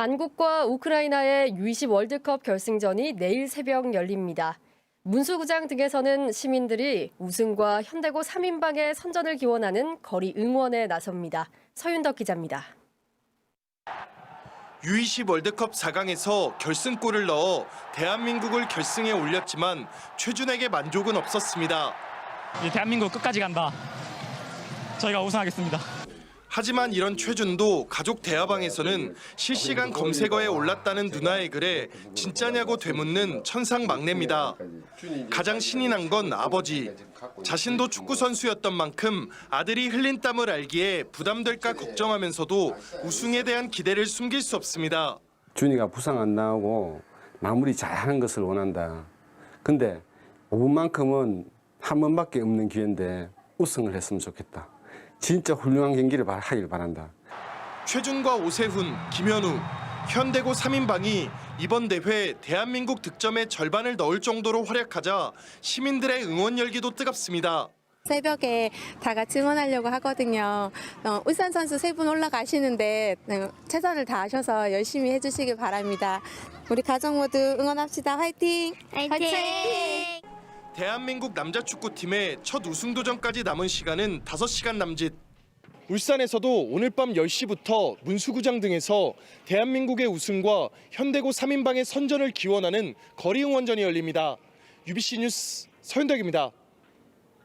한국과 우크라이나의 U20 월드컵 결승전이 내일 새벽 열립니다. 문수구장 등에서는 시민들이 우승과 현대고 3인방의 선전을 기원하는 거리 응원에 나섭니다. 서윤덕 기자입니다. U20 월드컵 4강에서 결승골을 넣어 대한민국을 결승에 올렸지만 최준에게 만족은 없었습니다. 이제 대한민국 끝까지 간다. 저희가 우승하겠습니다. 하지만 이런 최준도 가족 대화방에서는 실시간 검색어에 올랐다는 누나의 글에 진짜냐고 되묻는 천상 막내입니다. 가장 신이 난 건 아버지. 자신도 축구 선수였던 만큼 아들이 흘린 땀을 알기에 부담될까 걱정하면서도 우승에 대한 기대를 숨길 수 없습니다. 준이가 부상 안 나오고 마무리 잘하는 것을 원한다. 근데 5분만큼은 한 번밖에 없는 기회인데 우승을 했으면 좋겠다. 진짜 훌륭한 경기를 바- 하길 바란다. 최준과 오세훈, 김현우, 현대고 3인방이 이번 대회 대한민국 득점의 절반을 넣을 정도로 활약하자 시민들의 응원 열기도 뜨겁습니다. 새벽에 다 같이 응원하려고 하거든요. 어, 울산 선수 세 분 올라가시는데 어, 최선을 다하셔서 열심히 해주시길 바랍니다. 우리 가족 모두 응원합시다. 화이팅! 화이팅! 대한민국 남자 축구팀의 첫 우승 도전까지 남은 시간은 5시간 남짓. 울산에서도 오늘 밤 10시부터 문수구장 등에서 대한민국의 우승과 현대고 3인방의 선전을 기원하는 거리 응원전이 열립니다. UBC 뉴스 서윤덕입니다.